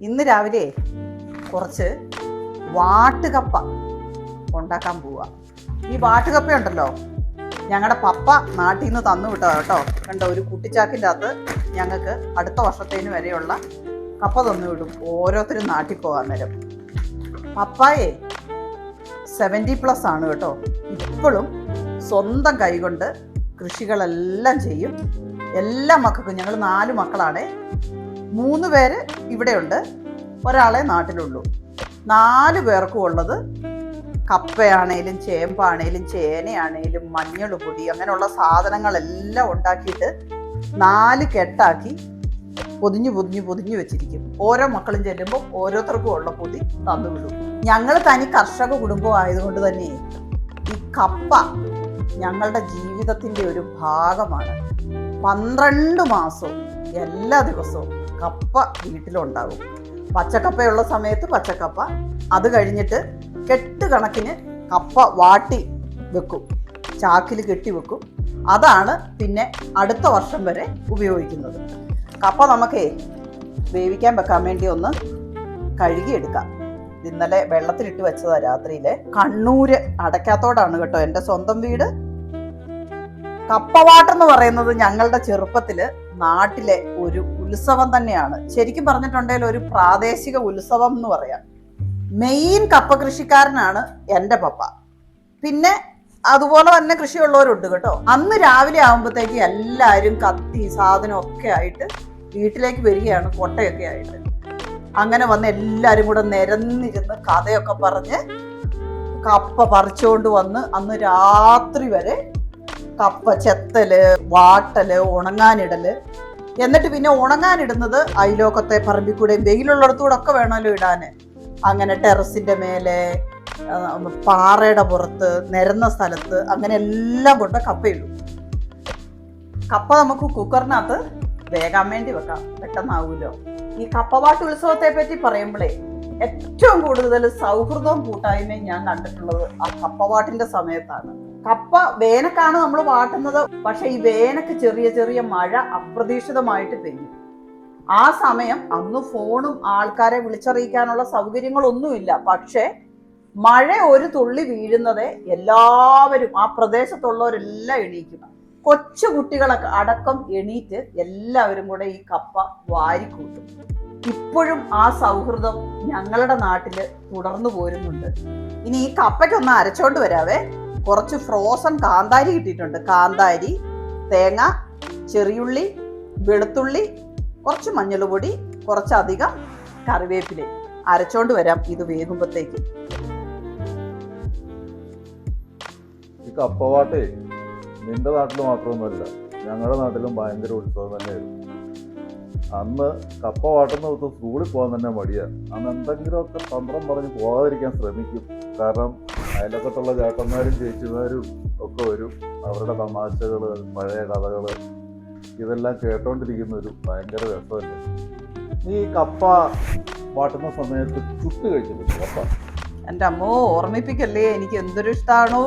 ഇന്ന് രാവിലെ കുറച്ച് വാട്ടുകപ്പ ഉണ്ടാക്കാൻ പോവുക ഈ വാട്ടുകപ്പ ഉണ്ടല്ലോ ഞങ്ങളുടെ പപ്പ നാട്ടിൽ നിന്ന് തന്നു വിട്ടോ കേട്ടോ. കണ്ടോ ഒരു കുട്ടിച്ചാക്കിന്റെ അകത്ത് ഞങ്ങൾക്ക് അടുത്ത വർഷത്തേന് വരെയുള്ള കപ്പ തന്നു വിടും. ഓരോരുത്തരും നാട്ടിൽ പോകാൻ നേരം. പപ്പായേ സെവന്റി പ്ലസ് ആണ് കേട്ടോ. ഇപ്പോഴും സ്വന്തം കൈകൊണ്ട് കൃഷികളെല്ലാം ചെയ്യും. എല്ലാ മക്കൾക്കും ഞങ്ങൾ നാല് മക്കളാണേ. മൂന്ന് പേര് ഇവിടെയുണ്ട്. ഒരാളെ നാട്ടിലുള്ളൂ. നാല് പേർക്കും ഉള്ളത് കപ്പയാണേലും ചേമ്പാണേലും ചേനയാണേലും മഞ്ഞൾ പൊടി അങ്ങനെയുള്ള സാധനങ്ങളെല്ലാം ഉണ്ടാക്കിയിട്ട് നാല് കെട്ടാക്കി പൊതിഞ്ഞു പൊതിഞ്ഞു പൊതിഞ്ഞു വെച്ചിരിക്കും. ഓരോ മക്കളും ചെല്ലുമ്പോൾ ഓരോരുത്തർക്കും ഉള്ള പൊതി തന്നു വിടും. ഞങ്ങൾ തനി കർഷക കുടുംബം ആയതുകൊണ്ട് തന്നെ ഈ കപ്പ ഞങ്ങളുടെ ജീവിതത്തിന്റെ ഒരു ഭാഗമാണ്. പന്ത്രണ്ട് മാസവും എല്ലാ ദിവസവും കപ്പ വീട്ടിലുണ്ടാകും. പച്ചക്കപ്പയുള്ള സമയത്ത് പച്ചക്കപ്പ. അത് കഴിഞ്ഞിട്ട് കെട്ട് കണക്കിന് കപ്പ വാട്ടി വെക്കും. ചാക്കിൽ കെട്ടി വെക്കും. അതാണ് പിന്നെ അടുത്ത വർഷം വരെ ഉപയോഗിക്കുന്നത്. കപ്പ നമുക്കേ വേവിക്കാൻ വെക്കാൻ വേണ്ടി ഒന്ന് കഴുകിയെടുക്കാം. ഇന്നലെ വെള്ളത്തിലിട്ട് വെച്ചതാ രാത്രിയിലെ. കണ്ണൂര് അടയ്ക്കാത്തോടാണ് കേട്ടോ എന്റെ സ്വന്തം വീട്. കപ്പവാട്ടെന്ന് പറയുന്നത് ഞങ്ങളുടെ ചെറുപ്പത്തിൽ നാട്ടിലെ ഒരു ഉത്സവം തന്നെയാണ്. ശരിക്കും പറഞ്ഞിട്ടുണ്ടെങ്കിൽ ഒരു പ്രാദേശിക ഉത്സവം എന്ന് പറയാം. മെയിൻ കപ്പ കൃഷിക്കാരനാണ് എന്റെ പപ്പ. പിന്നെ അതുപോലെ തന്നെ കൃഷിയുള്ളവരുണ്ട് കേട്ടോ. അന്ന് രാവിലെ ആകുമ്പോഴത്തേക്ക് എല്ലാവരും കത്തി സാധനം ഒക്കെ ആയിട്ട് വീട്ടിലേക്ക് വരികയാണ് കൊട്ടയൊക്കെ ആയിട്ട്. അങ്ങനെ വന്ന് എല്ലാവരും കൂടെ നിരന്നിരുന്ന് കഥയൊക്കെ പറഞ്ഞ് കപ്പ പറിച്ചുകൊണ്ട് വന്ന് അന്ന് രാത്രി വരെ കപ്പ ചെത്തൽ വാട്ടൽ ഉണങ്ങാനിടൽ. എന്നിട്ട് പിന്നെ ഉണങ്ങാനിടുന്നത് അയലോക്കത്തെ പറമ്പിക്കൂടെയും വെയിലുള്ളിടത്തൂടെ ഒക്കെ വേണമല്ലോ ഇടാന്. അങ്ങനെ ടെറസിന്റെ മേലെ പാറയുടെ പുറത്ത് നിരന്ന സ്ഥലത്ത് അങ്ങനെ എല്ലാം കൊണ്ട് കപ്പയിടും കപ്പ നമുക്ക് കുക്കറിനകത്ത് വേകാൻ വേണ്ടി വെക്കാം. പെട്ടെന്നാവൂലോ. ഈ കപ്പവാട്ട് ഉത്സവത്തെ പറ്റി പറയുമ്പോഴേ ഏറ്റവും കൂടുതൽ സൗഹൃദവും കൂട്ടായ്മയും ഞാൻ കണ്ടിട്ടുള്ളത് ആ കപ്പവാട്ടിന്റെ സമയത്താണ്. കപ്പ വേനക്കാണ് നമ്മൾ വാട്ടുന്നത്. പക്ഷെ ഈ വേനക്ക് ചെറിയ ചെറിയ മഴ അപ്രതീക്ഷിതമായിട്ട് പെയ്യും. ആ സമയം അന്ന് ഫോണും ആൾക്കാരെ വിളിച്ചറിയിക്കാനുള്ള സൗകര്യങ്ങളൊന്നുമില്ല. പക്ഷേ മഴ ഒരു തുള്ളി വീഴുന്നത് എല്ലാവരും ആ പ്രദേശത്തുള്ളവരെല്ലാം എണീക്കും. കൊച്ചു കുട്ടികളൊക്കെ അടക്കം എണീറ്റ് എല്ലാവരും കൂടെ ഈ കപ്പ വാരിക്കൂട്ടും. ഇപ്പോഴും ആ സൗഹൃദം ഞങ്ങളുടെ നാട്ടിൽ തുടർന്നു പോരുന്നുണ്ട്. ഇനി ഈ കപ്പയ്ക്കൊന്ന് അരച്ചോണ്ട് വരാവേ. കുറച്ച് ഫ്രോസൺ കാന്താരി കിട്ടിയിട്ടുണ്ട്. കാന്താരി തേങ്ങ ചെറിയുള്ളി വെളുത്തുള്ളി കുറച്ച് മഞ്ഞൾപൊടി കുറച്ചധികം കറിവേപ്പില. അരച്ചോണ്ട് വരാം ഇത് വേകുമ്പോഴത്തേക്ക് ഈ കപ്പവാട്ടേ നിന്റെ നാട്ടിൽ മാത്രമൊന്നുമല്ല ഞങ്ങളുടെ നാട്ടിലും ഭയങ്കര ഉത്സവം തന്നെയായിരുന്നു. അന്ന് കപ്പ വാട്ടുന്ന ദിവസം സ്കൂളിൽ പോകാൻ തന്നെ മടിയാണ് അന്ന് എന്തെങ്കിലുമൊക്കെ തന്ത്രം പറഞ്ഞ് പോകാതിരിക്കാൻ ശ്രമിക്കും. കാരണം അയലക്കത്തുള്ള ചേട്ടന്മാരും ചേച്ചിമാരും ഒക്കെ വരും. അവരുടെ തമാശകൾ പഴയ കഥകൾ ഇതെല്ലാം കേട്ടോണ്ടിരിക്കുന്ന ഒരു ഭയങ്കര രസമല്ലേ? നീ ഈ കപ്പ പാട്ടുന്ന സമയത്ത് ചുട്ട് കഴിച്ചിട്ടുണ്ട് കപ്പ? എന്റെ അമ്മോ ഓർമ്മിപ്പിക്കല്ലേ? എനിക്ക് എന്തൊരു ഇഷ്ടമാണോ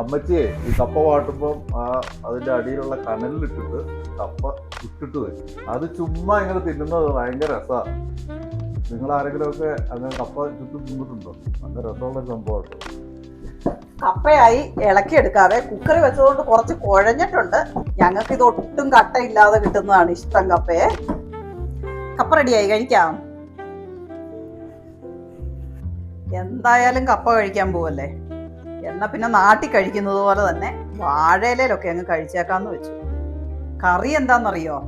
അമ്മച്ചിയെ ഈ കപ്പ വാട്ടുമ്പം ആ അതിന്റെ അടിയിലുള്ള കനലിലിട്ടിട്ട് കപ്പ ചുട്ടിട്ട് വരും അത് ചുമ്മാ ഇങ്ങനെ തിന്നുന്നത് ഭയങ്കര രസമാണ് നിങ്ങൾ ആരെങ്കിലും ഒക്കെ അങ്ങനെ കപ്പ ചുറ്റും തിന്നിട്ടുണ്ടോ? നല്ല രസമുള്ള സംഭവം കപ്പയായി ഇളക്കി എടുക്കാതെ കുക്കറി വെച്ചതുകൊണ്ട് കുറച്ച് കുഴഞ്ഞിട്ടുണ്ട്. ഞങ്ങൾക്ക് ഇത് ഒട്ടും കട്ടയില്ലാതെ കിട്ടുന്നതാണ് ഇഷ്ടം കപ്പയെ. കപ്പ റെഡിയായി കഴിക്കാം. എന്തായാലും കപ്പ കഴിക്കാൻ പോവല്ലേ? എന്നാ പിന്നെ നാട്ടി കഴിക്കുന്നത് പോലെ തന്നെ വാഴയിലൊക്കെ അങ്ങ് കഴിച്ചേക്കാന്ന് വെച്ചു. കറി എന്താണെന്നറിയോ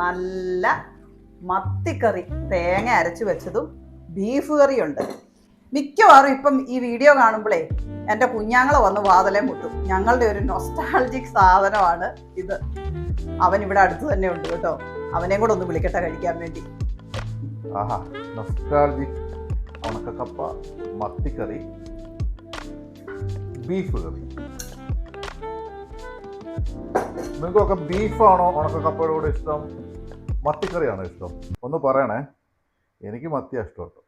നല്ല മത്തിക്കറി തേങ്ങ അരച്ചു വെച്ചതും ബീഫ് കറിയുണ്ട്. മിക്കവാറും ഇപ്പം ഈ വീഡിയോ കാണുമ്പോഴേ എന്റെ കുഞ്ഞാങ്ങളെ വന്ന് വാതലെ മുട്ടും. ഞങ്ങളുടെ ഒരു നൊസ്റ്റാൾജിക് സാധനമാണ് ഇത്. അവൻ ഇവിടെ അടുത്ത് തന്നെ ഉണ്ട് കേട്ടോ. അവനെയും കൂടെ ഒന്ന് വിളിക്കട്ടെ കഴിക്കാൻ വേണ്ടി. ആഹാ മത്തിക്കറി ബീഫ് കറി. നിങ്ങൾക്കൊക്കെ ബീഫാണോ ഉണക്കക്കപ്പയുടെ ഇഷ്ടം? മത്തിക്കറിയാണോ ഇഷ്ടം? ഒന്ന് പറയണേ. എനിക്ക് മത്തിയാണ് ഇഷ്ടം കേട്ടോ.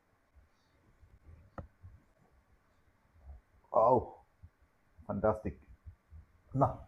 Oh, fantastic. No,